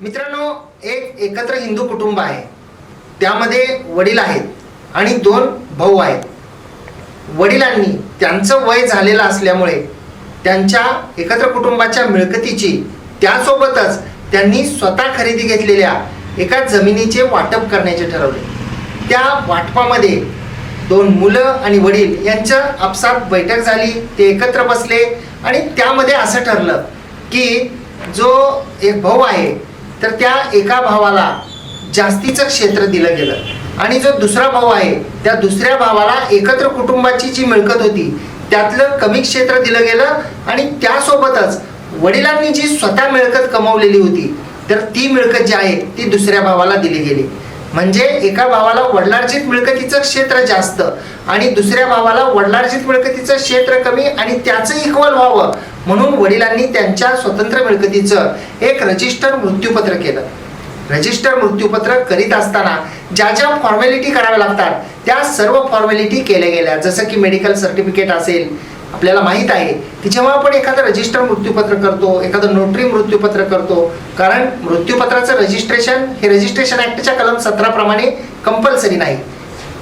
मित्रांनो एक एकत्र हिंदू कुटुंब आहे. त्यामध्ये वडील आहेत आणि दोन भाऊ आहेत. वडिलांनी त्यांचं वय झालेलं असल्यामुळे त्यांच्या एकत्र कुटुंबाच्या मिळकतीची त्यासोबतच त्यांनी स्वतः खरेदी घेतलेल्या एका जमिनीचे वाटप करण्याचे ठरवले. त्या वाटपामध्ये दोन मुलं आणि वडील यांच्या आपसात बैठक झाली ते एकत्र बसले आणि त्यामध्ये असं ठरलं की जो एक भाऊ आहे तर त्या एका भावाला जास्तीचं क्षेत्र दिलं गेलं. आणि जो दुसरा भाऊ आहे त्या दुसऱ्या भावाला एकत्र कुटुंबाची जी मिळकत होती त्यातलं कमी क्षेत्र दिलं गेलं आणि त्यासोबतच वडिलांनी जी स्वतः मिळकत कमवलेली होती तर ती मिळकत जी आहे ती दुसऱ्या भावाला दिली गेली. म्हणजे एका भावाला वडिलार्जित मिळकतीचं क्षेत्र जास्त आणि दुसऱ्या भावाला वडिलार्जित मिळकतीचं क्षेत्र कमी आणि त्याचं इक्वल व्हावं म्हणून वडिलांनी त्यांच्या स्वतंत्र मिळकतीचं एक रजिस्टर मृत्यूपत्र केलं. रजिस्टर मृत्यूपत्र करीत असताना ज्या ज्या फॉर्मॅलिटी कराव्या लागतात त्या सर्व फॉर्मॅलिटी केल्या गेल्या. जसं की मेडिकल सर्टिफिकेट असेल आपल्याला माहीत आहे की जेव्हा आपण एखादं रजिस्टर मृत्यूपत्र करतो एखादं नोटरी मृत्यूपत्र करतो कारण मृत्यूपत्राचं रजिस्ट्रेशन हे रजिस्ट्रेशन ॲक्टच्या कलम सतराप्रमाणे कंपल्सरी नाही.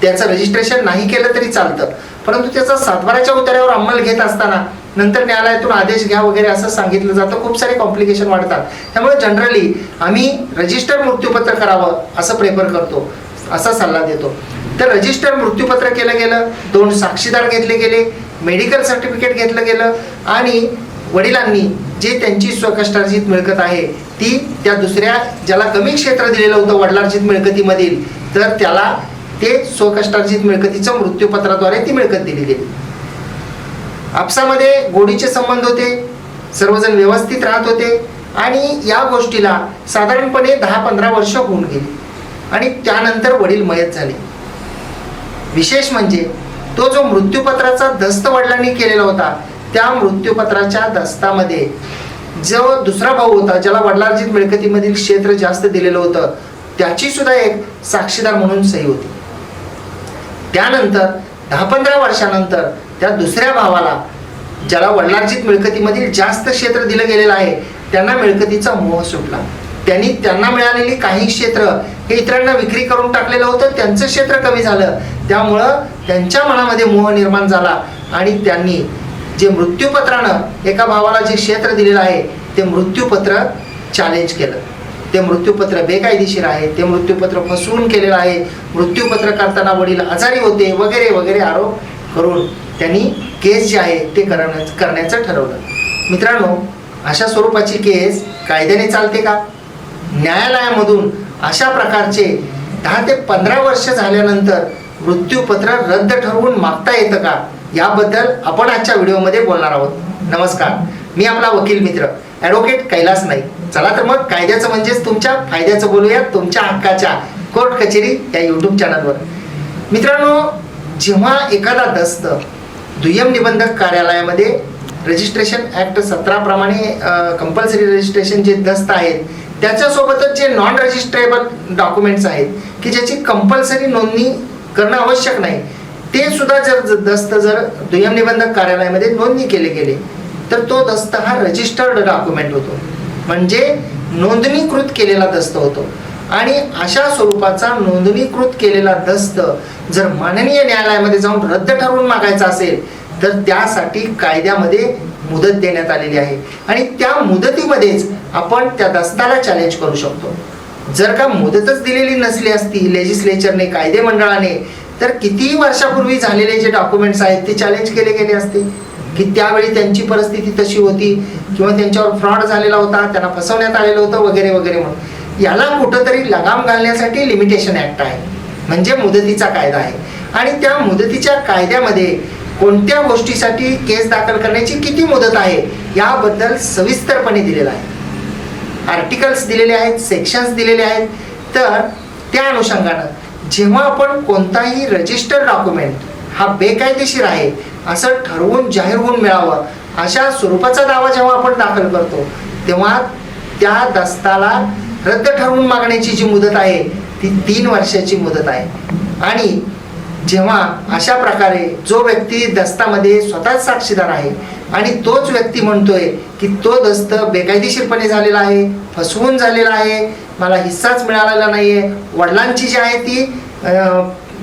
त्याचं रजिस्ट्रेशन नाही केलं तरी चालतं. परंतु त्याचा सातबाराच्या उतार्यावर अंमल घेत असताना नंतर न्यायालयातून आदेश घ्या वगैरे असं सांगितलं जातं. खूप सारे कॉम्प्लिकेशन वाढतात. त्यामुळे जनरली आम्ही रजिस्टर मृत्यूपत्र करावं असं प्रेफर करतो असा सल्ला देतो. तर रजिस्टर मृत्यूपत्र केलं गेलं दोन साक्षीदार घेतले गेले मेडिकल सर्टिफिकेट घेतलं गेलं आणि वडिलांनी जे त्यांची स्वकष्टार्जित मिळकत आहे ती त्या दुसऱ्या ज्याला कमी क्षेत्र दिलेलं होतं वडिलार्जित मिळकतीमधील तर त्याला ते स्वकष्टार्जित मिळकतीचं मृत्यूपत्राद्वारे ती मिळकत दिली गेली. आपसामध्ये गोडीचे संबंध होते सर्वजण व्यवस्थित राहत होते आणि या गोष्टीला साधारणपणे दहा पंधरा वर्ष होऊन गेली आणि त्यानंतर वडील मयत झाले. विशेष म्हणजे तो जो मृत्यूपत्राचा दस्त वडिलांनी केलेला होता त्या मृत्यूपत्राच्या दस्तामध्ये जो दुसरा भाऊ होता ज्याला वडिलार्जित मिळकतीमधील क्षेत्र जास्त दिलेलं होतं त्याची सुद्धा एक साक्षीदार म्हणून सही होती. त्यानंतर दहा पंधरा वर्षानंतर त्या दुसऱ्या भावाला ज्याला वडिलार्जित मिळकतीमधील जास्त क्षेत्र दिलं गेलेलं आहे त्यांना मिळकतीचा मोह सुटला. त्यांनी त्यांना मिळालेली काही क्षेत्र हे इतरांना विक्री करून टाकलेलं होतं त्यांचं क्षेत्र कमी झालं. त्यामुळं त्यांच्या मनामध्ये मोह निर्माण झाला आणि त्यांनी जे मृत्यूपत्रानं एका भावाला जे क्षेत्र दिलेलं आहे ते मृत्यूपत्र चॅलेंज केलं. ते मृत्यूपत्र बेकायदेशीर आहे ते मृत्यूपत्र फसवून केलेलं आहे. मृत्यूपत्र करताना वडील आजारी होते वगैरे वगैरे आरोप करून त्यांनी केस जे आहे ते करणं करण्याचं ठरवलं. मित्रांनो अशा स्वरूपाची केस कायद्याने चालते का? न्यायालयामधून अशा प्रकारचे दहा ते पंधरा वर्ष झाल्यानंतर मृत्यूपत्र रद्द ठरवून मागता येतं का? याबद्दल आपण आजच्या व्हिडिओमध्ये बोलणार आहोत. नमस्कार. मी आपला वकील मित्र ॲडव्होकेट कैलास नाईक. चला तर मग कायद्याचं म्हणजेच तुमच्या फायद्याचं बोलूया तुमच्या हक्काच्या कोर्ट कचेरी या यूट्यूब चॅनलवर मित्रांनो जेव्हा एखादा दस्त दुय्यम निबंधक कार्यालयामध्ये रजिस्ट्रेशन ॲक्ट सतराप्रमाणे कंपल्सरी रजिस्ट्रेशन जे दस्त आहेत त्याच्यासोबतच जे नॉन रजिस्ट्रेबल डॉक्युमेंट्स आहेत की ज्याची कंपल्सरी नोंदणी करणं आवश्यक नाही ते सुद्धा जर दस्त जर दुय्यम निबंधक कार्यालयामध्ये नोंदणी केले गेले तर तो दस्त हा रजिस्टर्ड डॉक्युमेंट होतो. म्हणजे नोंदणीकृत केलेला दस्त होतो. आणि अशा स्वरूपाचा नोंदणीकृत केलेला दस्त जर माननीय न्यायालयामध्ये जाऊन रद्द ठरवून मागायचा असेल तर त्यासाठी कायद्यामध्ये मुदत देण्यात आलेली आहे. आणि त्या मुदतीमध्येच आपण त्या दस्ताला चॅलेंज करू शकतो. जर का मुदतच दिलेली नसली असती लेजिस्लेचरने कायदे मंडळाने तर किती वर्षापूर्वी झालेले जे डॉक्युमेंट्स आहेत ते चॅलेंज केले गेले असते. की त्यावेळी त्यांची परिस्थिती तशी होती किंवा त्यांच्यावर फ्रॉड झालेला होता त्यांना फसवण्यात आलेलं होतं वगैरे वगैरे म्हणून. याला कुठंतरी लगाम घालण्यासाठी लिमिटेशन ऍक्ट आहे. म्हणजे मुदतीचा कायदा आहे. आणि त्या मुदतीच्या कायद्यामध्ये कोणत्या गोष्टीसाठी केस दाखल करण्याची किती मुदत आहे याबद्दल सविस्तरपणे दिलेलं आहे. आर्टिकल्स दिलेले आहेत सेक्शन्स दिलेले आहेत. तर त्या अनुषंगानं जेव्हा आपण कोणताही रजिस्टर डॉक्युमेंट हा बेकायदेशीर आहे असं ठरवून जाहीर होऊन मिळावं अशा स्वरूपाचा दावा जेव्हा आपण दाखल करतो तेव्हा त्या दस्ताला रद्द ठरवून मागण्याची जी मुदत आहे ती तीन वर्षाची मुदत आहे. आणि जेव्हा अशा प्रकारे जो व्यक्ती दस्तामध्ये स्वतःच साक्षीदार आहे आणि तोच व्यक्ती म्हणतोय की तो दस्त बेकायदेशीरपणे झालेला आहे फसवून झालेला आहे मला हिस्साच मिळालेला नाही आहे वडिलांची जी आहे ती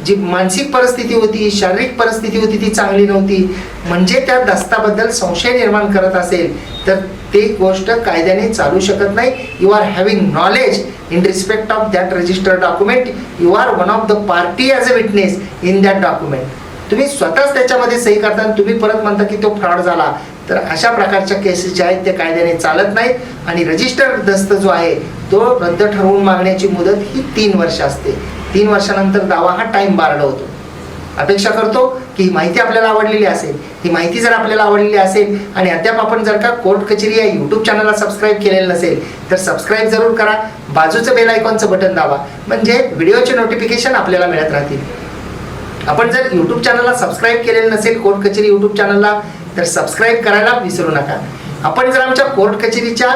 जी मानसिक परिस्थिती होती शारीरिक परिस्थिती होती ती चांगली नव्हती. म्हणजे त्या दस्ताबद्दल संशय निर्माण करत असेल तर ते गोष्ट कायद्याने चालू शकत नाही. You are having knowledge in respect of that registered document you are one of the party as a witness in that document तुम्ही स्वतःच त्याच्यामध्ये सही करता आणि तुम्ही परत म्हणता की तो फ्रॉड झाला. तर अशा प्रकारच्या केसेस ज्या आहेत त्या कायद्याने चालत नाहीत आणि रजिस्टर दस्त जो आहे तो रद्द ठरवून मागण्याची मुदत ही तीन वर्ष असते. तीन वर्षानंतर दावा हा टाइम बार्ड होतो. अपेक्षा करतो की ही माहिती आपल्याला आवडलेली असेल ही माहिती जर आपल्याला आवडलेली असेल आणि अद्याप आपण जर का कोर्ट कचेरी या यूट्यूब चॅनलला सबस्क्राईब केलेलं नसेल तर सबस्क्राईब जरूर करा. बाजूचं बेल आयकॉनचं बटन दाबा. म्हणजे व्हिडिओचे नोटिफिकेशन आपल्याला मिळत राहतील. आपण जर यूट्यूब चॅनलला सबस्क्राईब केलेलं नसेल कोर्ट कचेरी यूट्यूब चॅनलला तर सबस्क्राईब करायला विसरू नका. आपण जर आमच्या कोर्ट कचेरीच्या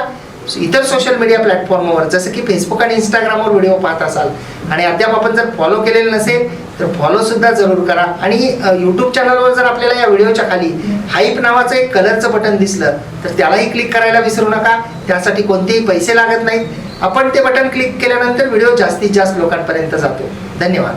इतर सोशल मीडिया प्लॅटफॉर्मवर जसं की फेसबुक आणि इंस्टाग्रामवर व्हिडिओ पाहत असाल आणि अद्याप आपण जर फॉलो केलेलं नसेल तर फॉलोसुद्धा जरूर करा. आणि यूट्यूब चॅनलवर जर आपल्याला या व्हिडिओच्या खाली हाईप नावाचं एक कलरचं बटन दिसलं तर त्यालाही क्लिक करायला विसरू नका. त्यासाठी कोणतेही पैसे लागत नाहीत. आपण ते बटन क्लिक केल्यानंतर व्हिडिओ जास्तीत जास्त लोकांपर्यंत जातो. धन्यवाद.